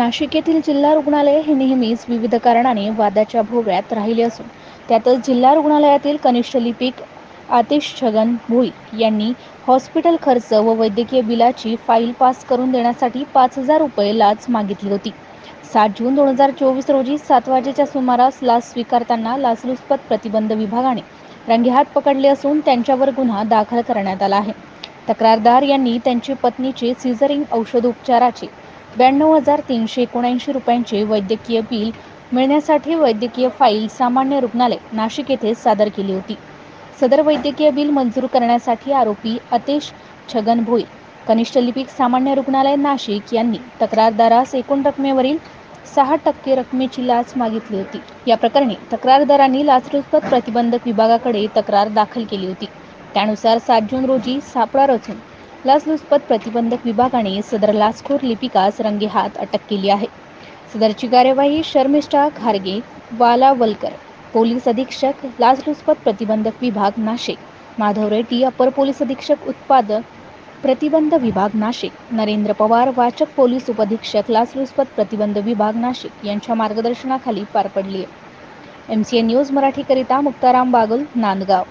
नाशिक येथील जिल्हा रुग्णालय हे नेहमीच विविध कारणाने वादाच्या भोवऱ्यात राहिले असून त्यातच जिल्हा रुग्णालयातील कनिष्ठ लिपिक आतिश छगन भोई यांनी हॉस्पिटल खर्च व वैद्यकीय बिलाची फाईल पास करून देण्यासाठी पाच हजार रुपये लाच मागितली होती. सात जून दोन हजार चोवीस रोजी सात वाजेच्या सुमारास लाच स्वीकारताना लाचलुचपत प्रतिबंध विभागाने रंगेहात पकडले असून त्यांच्यावर गुन्हा दाखल करण्यात आला आहे. तक्रारदार यांनी त्यांची पत्नीचे सिझरिंग औषधोपचाराचे ब्याण्णव हजार तीनशे एकोणऐंशी रुपयांचे वैद्यकीय बिल मिळण्यासाठी वैद्यकीय फाईल सामान्य रुग्णालय नाशिक येथे सादर केली होती. सदर वैद्यकीय बिल मंजूर करण्यासाठी आरोपी अतेश छगन भोई कनिष्ठ लिपिक सामान्य रुग्णालय नाशिक यांनी तक्रारदारास एकूण रकमेवरील सहा टक्के रकमेची लाच मागितली होती. या प्रकरणी तक्रारदारांनी लाचलुचपत प्रतिबंधक विभागाकडे तक्रार दाखल केली होती. त्यानुसार सात जून रोजी सापळा रचून लाचलुचपत प्रतिबंधक विभागाने सदर लाचखोर लिपिकास रंगेहात अटक केली आहे. सदरची कार्यवाही शर्मिष्ठा खारगे वालावलकर पोलीस अधीक्षक लाचलुचपत प्रतिबंधक विभाग नाशिक माधव रेड्डी अपर पोलीस अधीक्षक उत्पादक प्रतिबंध विभाग नाशिक नरेंद्र पवार वाचक पोलीस उपअधीक्षक लाचलुचपत प्रतिबंध विभाग नाशिक यांच्या मार्गदर्शनाखाली पार पडली आहे एम सी एन न्यूज मराठीकरिता मुक्ताराम बागुल नांदगाव.